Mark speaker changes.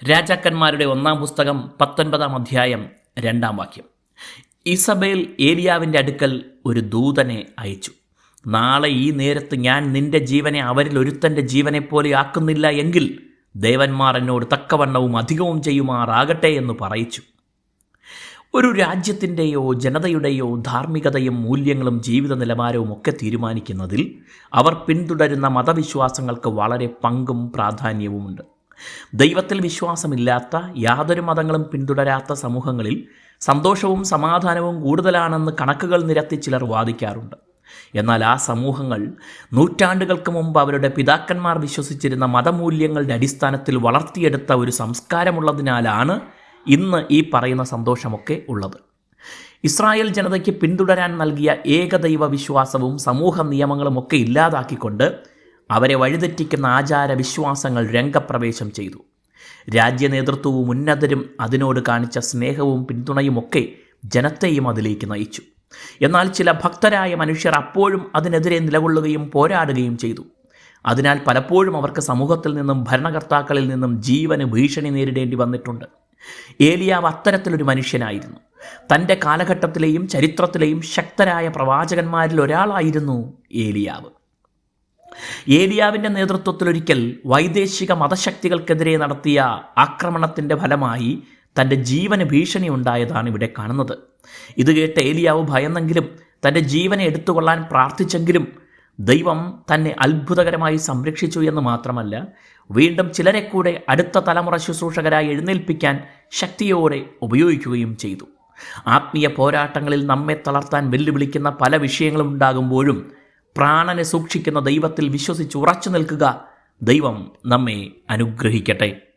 Speaker 1: രാജാക്കന്മാരുടെ ഒന്നാം പുസ്തകം പത്തൊൻപതാം അധ്യായം രണ്ടാം വാക്യം. ഇസബേൽ ഏലിയാവിന്റെ അടുക്കൽ ഒരു ദൂതനെ അയച്ചു. നാളെ ഈ നേരത്ത് ഞാൻ നിന്റെ ജീവനെ അവരിൽ ഒരുത്തന്റെ പോലെ ആക്കുന്നില്ല എങ്കിൽ ദേവന്മാർ എന്നോട് തക്കവണ്ണവും അധികവും ചെയ്യുമാറാകട്ടെ എന്ന് പറയിച്ചു. ഒരു രാജ്യത്തിന്റെയോ ജനതയുടെയോ ധാർമ്മികതയും മൂല്യങ്ങളും ജീവിത നിലവാരവും ഒക്കെ തീരുമാനിക്കുന്നതിൽ അവർ പിന്തുടരുന്ന മതവിശ്വാസങ്ങൾക്ക് വളരെ പങ്കും പ്രാധാന്യവുമുണ്ട്. ദൈവത്തിൽ വിശ്വാസമില്ലാത്ത യാതൊരു മതങ്ങളും പിന്തുടരാത്ത സമൂഹങ്ങളിൽ സന്തോഷവും സമാധാനവും കൂടുതലാണെന്ന് കണക്കുകൾ നിരത്തി ചിലർ വാദിക്കാറുണ്ട്. എന്നാൽ ആ സമൂഹങ്ങൾ നൂറ്റാണ്ടുകൾക്ക് മുമ്പ് അവരുടെ പിതാക്കന്മാർ വിശ്വസിച്ചിരുന്ന മതമൂല്യങ്ങളുടെ അടിസ്ഥാനത്തിൽ വളർത്തിയെടുത്ത ഒരു സംസ്കാരമുള്ളതിനാലാണ് ഇന്ന് ഈ പറയുന്ന സന്തോഷമൊക്കെ ഉള്ളത്. ഇസ്രായേൽ ജനതയ്ക്ക് പിന്തുടരാൻ നൽകിയ ഏകദൈവ വിശ്വാസവും സമൂഹ നിയമങ്ങളുമൊക്കെ ഇല്ലാതാക്കിക്കൊണ്ട് അവരെ വഴിതെറ്റിക്കുന്ന ആചാര വിശ്വാസങ്ങൾ രംഗപ്രവേശം ചെയ്തു. രാജ്യ നേതൃത്വവും ഉന്നതരും അതിനോട് കാണിച്ച സ്നേഹവും പിന്തുണയുമൊക്കെ ജനത്തെയും അതിലേക്ക് നയിച്ചു. എന്നാൽ ചില ഭക്തരായ മനുഷ്യർ അപ്പോഴും അതിനെതിരെ നിലകൊള്ളുകയും പോരാടുകയും ചെയ്തു. അതിനാൽ പലപ്പോഴും അവർക്ക് സമൂഹത്തിൽ നിന്നും ഭരണകർത്താക്കളിൽ നിന്നും ജീവന് ഭീഷണി നേരിടേണ്ടി വന്നിട്ടുണ്ട്. ഏലിയാവ് അത്തരത്തിലൊരു മനുഷ്യനായിരുന്നു. തന്റെ കാലഘട്ടത്തിലെയും ചരിത്രത്തിലെയും ശക്തരായ പ്രവാചകന്മാരിൽ ഒരാളായിരുന്നു ഏലിയാവ്. ഏലിയാവിന്റെ നേതൃത്വത്തിലൊരിക്കൽ വൈദേശിക മതശക്തികൾക്കെതിരെ നടത്തിയ ആക്രമണത്തിന്റെ ഫലമായി തന്റെ ജീവന് ഭീഷണി ഉണ്ടായതാണ് ഇവിടെ കാണുന്നത്. ഇത് കേട്ട് ഏലിയാവ് ഭയന്നെങ്കിലും തന്റെ ജീവനെ എടുത്തുകൊള്ളാൻ പ്രാർത്ഥിച്ചെങ്കിലും ദൈവം തന്നെ അത്ഭുതകരമായി സംരക്ഷിച്ചു എന്ന് മാത്രമല്ല വീണ്ടും ചിലരെ കൂടെ അടുത്ത തലമുറ ശുശ്രൂഷകരായി എഴുന്നേൽപ്പിക്കാൻ ശക്തിയോടെ ഉപയോഗിക്കുകയും ചെയ്തു. ആത്മീയ പോരാട്ടങ്ങളിൽ നമ്മെ തളർത്താൻ വെല്ലുവിളിക്കുന്ന പല വിഷയങ്ങളും ഉണ്ടാകുമ്പോഴും പ്രാണനെ സൂക്ഷിക്കുന്ന ദൈവത്തിൽ വിശ്വസിച്ച് ഉറച്ചു നിൽക്കുക ദൈവം നമ്മെ അനുഗ്രഹിക്കട്ടെ.